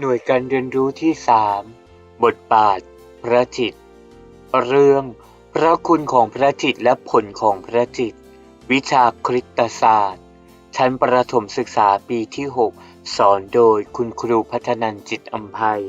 หน่วยการเรียนรู้ที่3บทบาท พระจิต เรื่องพระคุณของพระจิตและผลของพระจิต วิชาคริตศาสตร์ ชั้นประถมศึกษาปีที่ 6 สอนโดยคุณครูพัฒนันจิตอัมภัย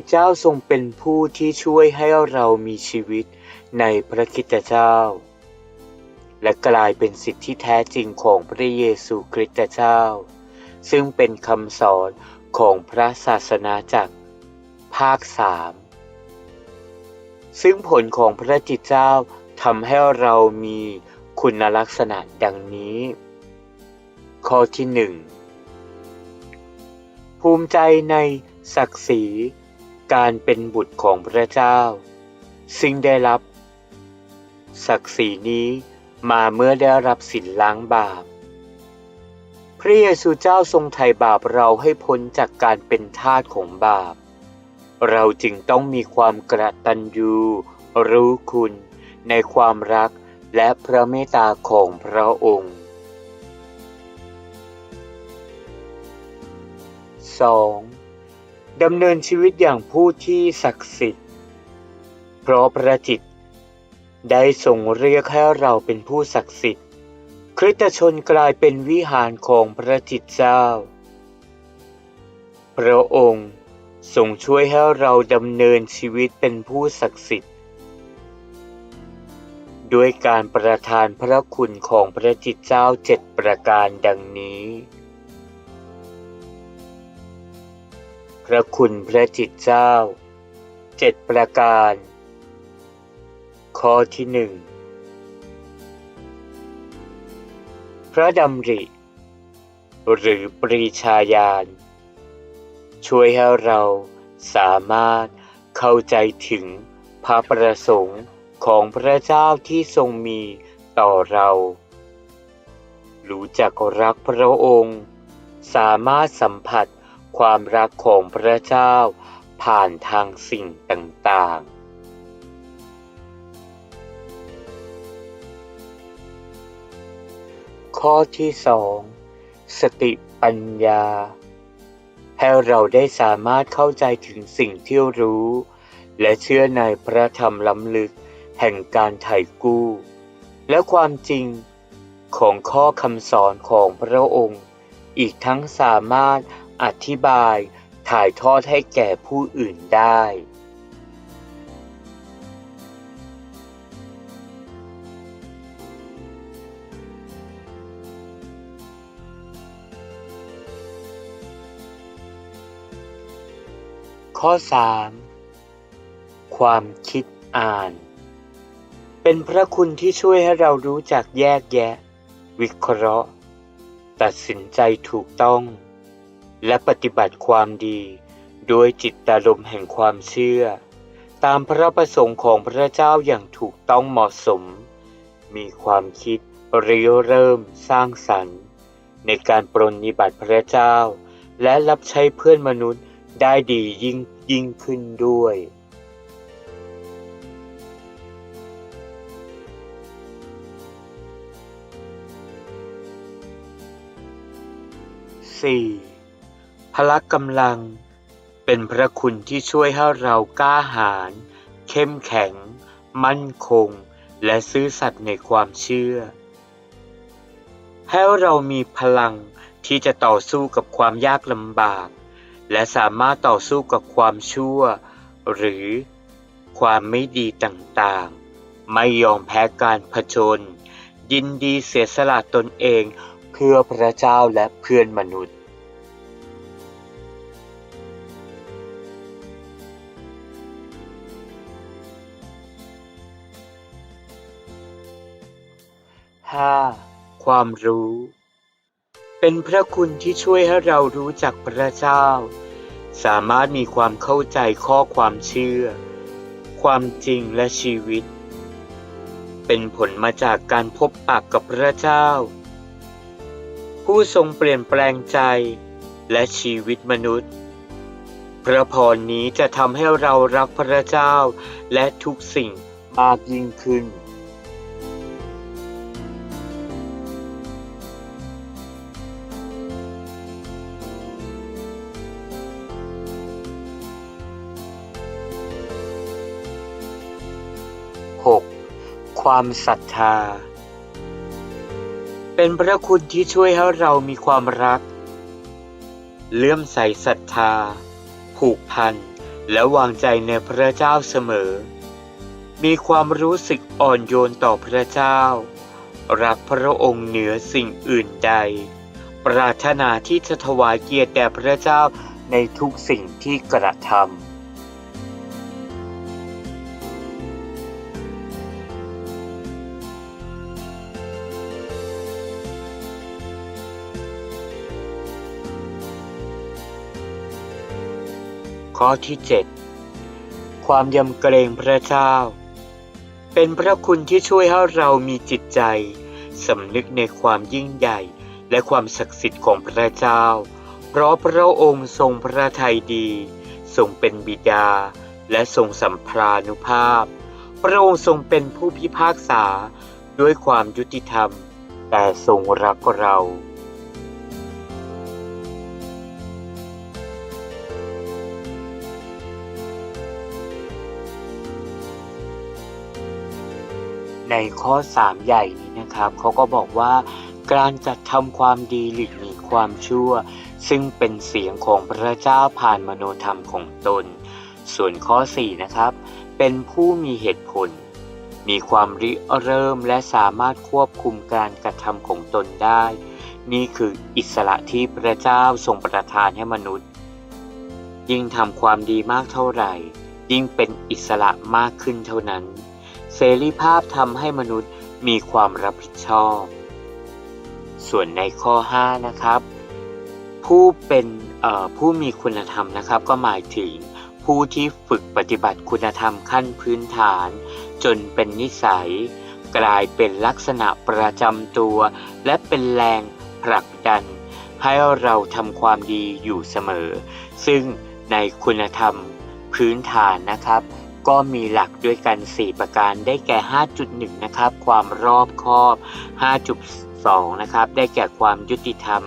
ตเจ้าทรงเป็นผู้ที่ช่วยให้เรามีชีวิตในพระคิตเจ้า และกลายเป็นสิทธิแท้จริงของพระเยซูคริสต์เจ้า ซึ่งเป็นคำสอนของพระศาสนาจักภาคสามซึ่งผลของพระจิตเจ้าทำให้เรามีคุณลักษณะดังนี้ ข้อที่หนึ่งภูมิใจในศักดิ์ศรี การเป็นบุตรของพระเจ้า ซึ่งได้รับ ศักดิ์ศรีนี้มาเมื่อได้รับสินล้างบาป พระเยซูเจ้าทรงไถ่บาปเราให้พ้นจากการเป็นทาสของบาป เราจึงต้องมีความกระตันยูรู้คุณในความรักและพระเมตตาของพระองค์ 2. ดำเนินชีวิตอย่างผู้ที่ศักดิ์สิทธิ์ เพราะพระจิต ได้ทรงเรียกให้เราเป็นผู้ศักดิ์สิทธิ์ คริสตชนกลายเป็นวิหารของพระจิตเจ้า พระองค์ทรงช่วยให้เราดำเนินชีวิตเป็นผู้ศักดิ์สิทธิ์ ด้วยการประทานพระคุณของพระจิตเจ้าเจ็ดประการดังนี้ พระคุณพระจิตเจ้าเจ็ดประการ ข้อที่หนึ่งพระดำริ หรือปรีชาญาณช่วยให้เราสามารถเข้าใจถึงพระประสงค์ของพระเจ้าที่ทรงมีต่อเรา รู้จักรักพระองค์ สามารถสัมผัส ความรักของพระเจ้าผ่านทางสิ่งต่างๆข้อที่สองสติปัญญา ให้เราได้สามารถเข้าใจถึงสิ่งที่รู้ และเชื่อในพระธรรมล้ำลึกแห่งการไถ่กู้ และความจริงของข้อคำสอนของพระองค์ อีกทั้งสามารถ อธิบาย ถ่ายทอดให้แก่ผู้อื่นได้ ข้อ 3 ความคิดอ่าน เป็นพระคุณที่ช่วยให้เรารู้จักแยกแยะ วิเคราะห์ ตัดสินใจถูกต้อง และปฏิบัติความดีโดยจิตตารมณ์แห่งความเชื่อ ตามพระประสงค์ของพระเจ้าอย่างถูกต้องเหมาะสม มีความคิดเริเริ่มสร้างสรรค์ ในการปรนนิบัติพระเจ้า และรับใช้เพื่อนมนุษย์ได้ดียิ่งยิ่งขึ้นด้วย 4. พละกำลัง เป็นพระคุณที่ช่วยให้เรากล้าหาญเข้มแข็ง มั่นคง และซื่อสัตย์ในความเชื่อ ให้เรามีพลังที่จะต่อสู้กับความยากลำบาก และสามารถต่อสู้กับความชั่ว หรือความไม่ดีต่างๆ ไม่ยอมแพ้การผจญยินดีเสียสละตนเองเพื่อพระเจ้าและเพื่อนมนุษย์ 5. ความรู้ เป็นพระคุณที่ช่วยให้เรารู้จักพระเจ้า สามารถมีความเข้าใจข้อความเชื่อ ความจริงและชีวิต เป็นผลมาจากการพบปากกับพระเจ้า ผู้ทรงเปลี่ยนแปลงใจและชีวิตมนุษย์ พระพรนี้จะทำให้เรารักพระเจ้าและทุกสิ่งมากยิ่งขึ้น ความศรัทธา เป็นพระคุณที่ช่วยให้เรามีความรัก เลื่อมใสศรัทธา ผูกพัน และวางใจในพระเจ้าเสมอ มีความรู้สึกอ่อนโยนต่อพระเจ้า รักพระองค์เหนือสิ่งอื่นใด ปรารถนาที่จะถวายเกียรติแด่พระเจ้าในทุกสิ่งที่กระทำ ข้อที่ 7 ความยำเกรงพระเจ้า เป็นพระคุณที่ช่วยให้เรามีจิตใจสำนึกในความยิ่งใหญ่และความศักดิ์สิทธิ์ของพระเจ้า เพราะพระองค์ทรงพระทัยดี ทรงเป็นบิดา และทรงสัมพรานุภาพ พระองค์ทรงเป็นผู้พิพากษาด้วยความยุติธรรม แต่ทรงรักเรา ในข้อ 3 ใหญ่นี้นะครับเขาก็บอกว่าการกระทำความดีหลีกหนีความชั่ว ซึ่งเป็นเสียงของพระเจ้าผ่านมโนธรรมของตน ส่วนข้อ 4 นะครับ เป็นผู้มีเหตุผล มีความริเริ่มและสามารถควบคุมการกระทำของตนได้ นี่คืออิสระที่พระเจ้าทรงประทานให้มนุษย์ ยิ่งทำความดีมากเท่าไหร่ ยิ่งเป็นอิสระมากขึ้นเท่านั้น เสรีภาพทำให้มนุษย์มีความรับผิดชอบ ส่วนในข้อ 5 นะครับ ผู้เป็นผู้มีคุณธรรมนะครับ ก็หมายถึงผู้ที่ฝึกปฏิบัติคุณธรรมขั้นพื้นฐาน จนเป็นนิสัย กลายเป็นลักษณะประจำตัว และเป็นแรงผลักดัน ให้เราทำความดีอยู่เสมอ ซึ่งในคุณธรรมพื้นฐานนะครับ ก็มีหลักด้วยกัน 4 ประการได้แก่ 5.1 นะครับ ความรอบคอบ 5.2 นะครับ ได้แก่ความยุติธรรม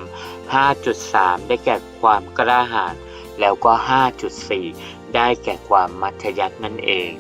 5.3 ได้แก่ความกล้าหาญแล้วก็ 5.4 ได้แก่ความมัธยัตินั่นเอง